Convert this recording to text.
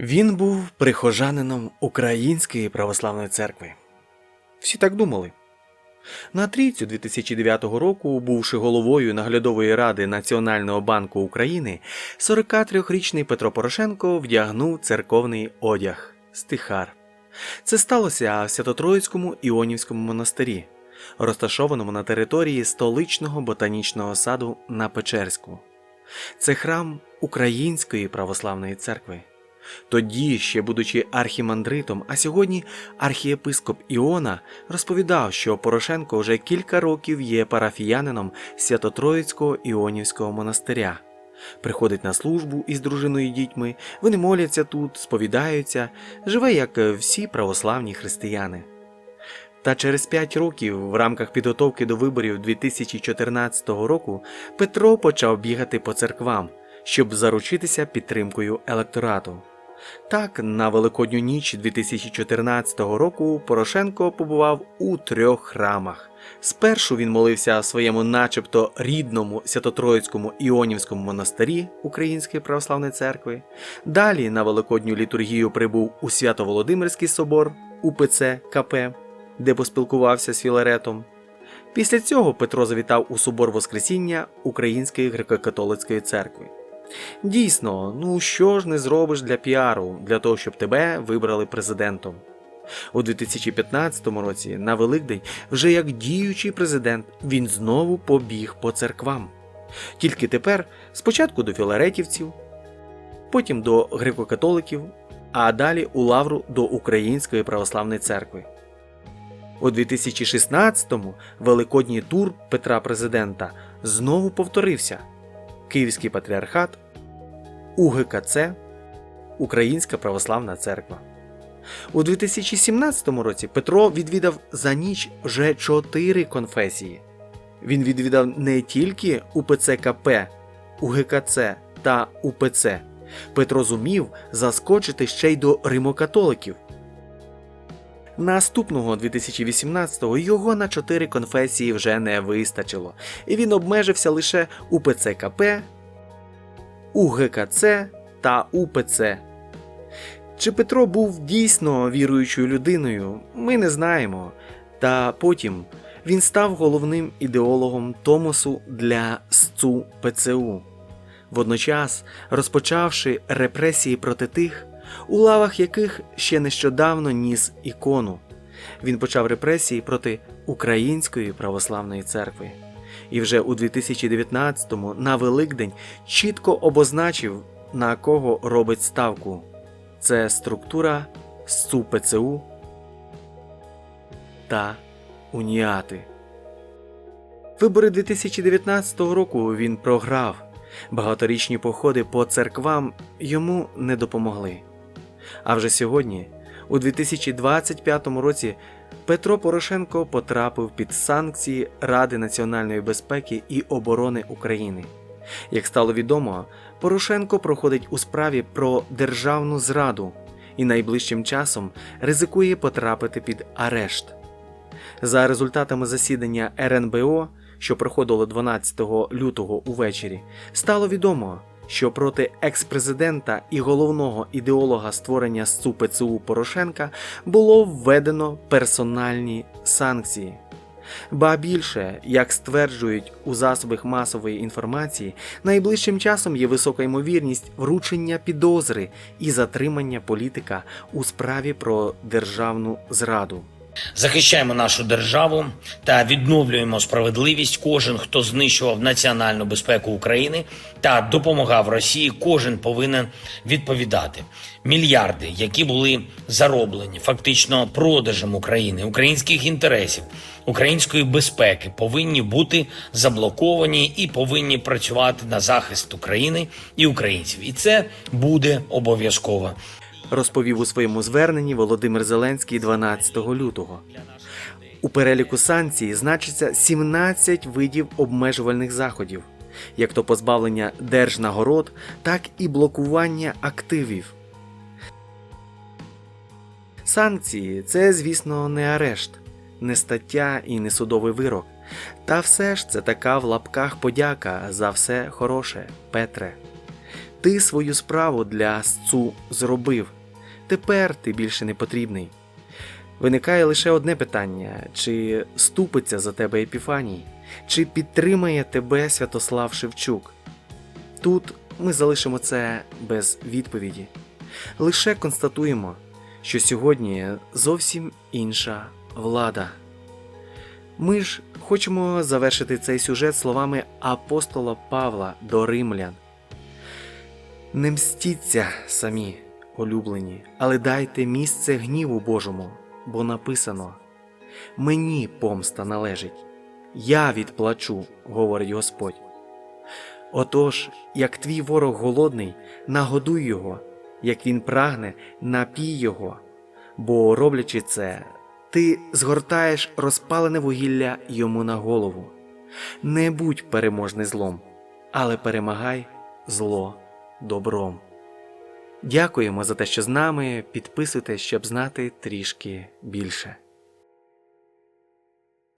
Він був прихожанином Української православної церкви. Всі так думали. На трійцю 2009 року, бувши головою наглядової ради Національного банку України, 43-річний Петро Порошенко вдягнув церковний одяг стихар. Це сталося в Свято-Троїцькому Іонівському монастирі, розташованому на території столичного ботанічного саду на Печерську. Це храм Української православної церкви. Тоді, ще будучи архімандритом, а сьогодні архієпископ Іона розповідав, що Порошенко вже кілька років є парафіянином Свято-Троїцького Іонівського монастиря. Приходить на службу із дружиною і дітьми, вони моляться тут, сповідаються, живе як всі православні християни. Та через п'ять років, в рамках підготовки до виборів 2014 року, Петро почав бігати по церквам, щоб заручитися підтримкою електорату. Так, на Великодню ніч 2014 року Порошенко побував у трьох храмах. Спершу він молився в своєму, начебто, рідному Свято-Троїцькому Іонівському монастирі Української православної церкви. Далі на Великодню літургію прибув у Свято-Володимирський собор УПЦ КП, де поспілкувався з Філаретом. Після цього Петро завітав у собор Воскресіння Української греко-католицької церкви. Дійсно, ну що ж не зробиш для піару, для того, щоб тебе вибрали президентом. У 2015 році, на Великдень, вже як діючий президент, він знову побіг по церквам. Тільки тепер спочатку до філаретівців, потім до греко-католиків, а далі у лавру до Української православної церкви. У 2016-му Великодній тур Петра Президента знову повторився. Київський патріархат, УГКЦ, Українська Православна Церква. У 2017 році Петро відвідав за ніч вже чотири конфесії. Він відвідав не тільки УПЦ КП, УГКЦ та УПЦ. Петро зумів заскочити ще й до римокатоликів. Наступного 2018-го його на чотири конфесії вже не вистачило, і він обмежився лише УПЦ КП, УГКЦ та УПЦ. Чи Петро був дійсно віруючою людиною, ми не знаємо. Та потім він став головним ідеологом Томосу для СЦУ ПЦУ, водночас розпочавши репресії проти тих, у лавах яких ще нещодавно ніс ікону. Він почав репресії проти Української православної церкви. І вже у 2019-му на Великдень чітко обозначив, на кого робить ставку. Це структура СЦУ ПЦУ та Уніати. Вибори 2019 року він програв. Багаторічні походи по церквам йому не допомогли. А вже сьогодні, у 2025 році, Петро Порошенко потрапив під санкції Ради національної безпеки і оборони України. Як стало відомо, Порошенко проходить у справі про державну зраду і найближчим часом ризикує потрапити під арешт. За результатами засідання РНБО, що проходило 12 лютого увечері, стало відомо, що проти екс-президента і головного ідеолога створення СЦУ ПЦУ Порошенка було введено персональні санкції. Ба більше, як стверджують у засобах масової інформації, найближчим часом є висока ймовірність вручення підозри і затримання політика у справі про державну зраду. Захищаємо нашу державу та відновлюємо справедливість. Кожен, хто знищував національну безпеку України та допомагав Росії, кожен повинен відповідати. Мільярди, які були зароблені фактично продажем України, українських інтересів, української безпеки, повинні бути заблоковані і повинні працювати на захист України і українців. І це буде обов'язково. Розповів у своєму зверненні Володимир Зеленський 12 лютого. У переліку санкцій значиться 17 видів обмежувальних заходів, як то позбавлення держнагород, так і блокування активів. Санкції це, звісно, не арешт, не стаття і не судовий вирок. Та все ж це така в лапках подяка за все хороше, Петре. Ти свою справу для сцу зробив. Тепер ти більше не потрібний. Виникає лише одне питання: чи ступиться за тебе Епіфаній, чи підтримає тебе Святослав Шевчук? Тут ми залишимо це без відповіді. Лише констатуємо, що сьогодні зовсім інша влада. Ми ж хочемо завершити цей сюжет словами апостола Павла до римлян. Не мстіться самі, улюблені, але дайте місце гніву Божому, бо написано: Мені помста належить, я відплачу, говорить Господь. Отож, як твій ворог голодний, нагодуй його, як він прагне, напій його, бо, роблячи це, ти згортаєш розпалене вугілля йому на голову. Не будь переможний злом, але перемагай зло добром. Дякуємо за те, що з нами. Підписуйтесь, щоб знати трішки більше.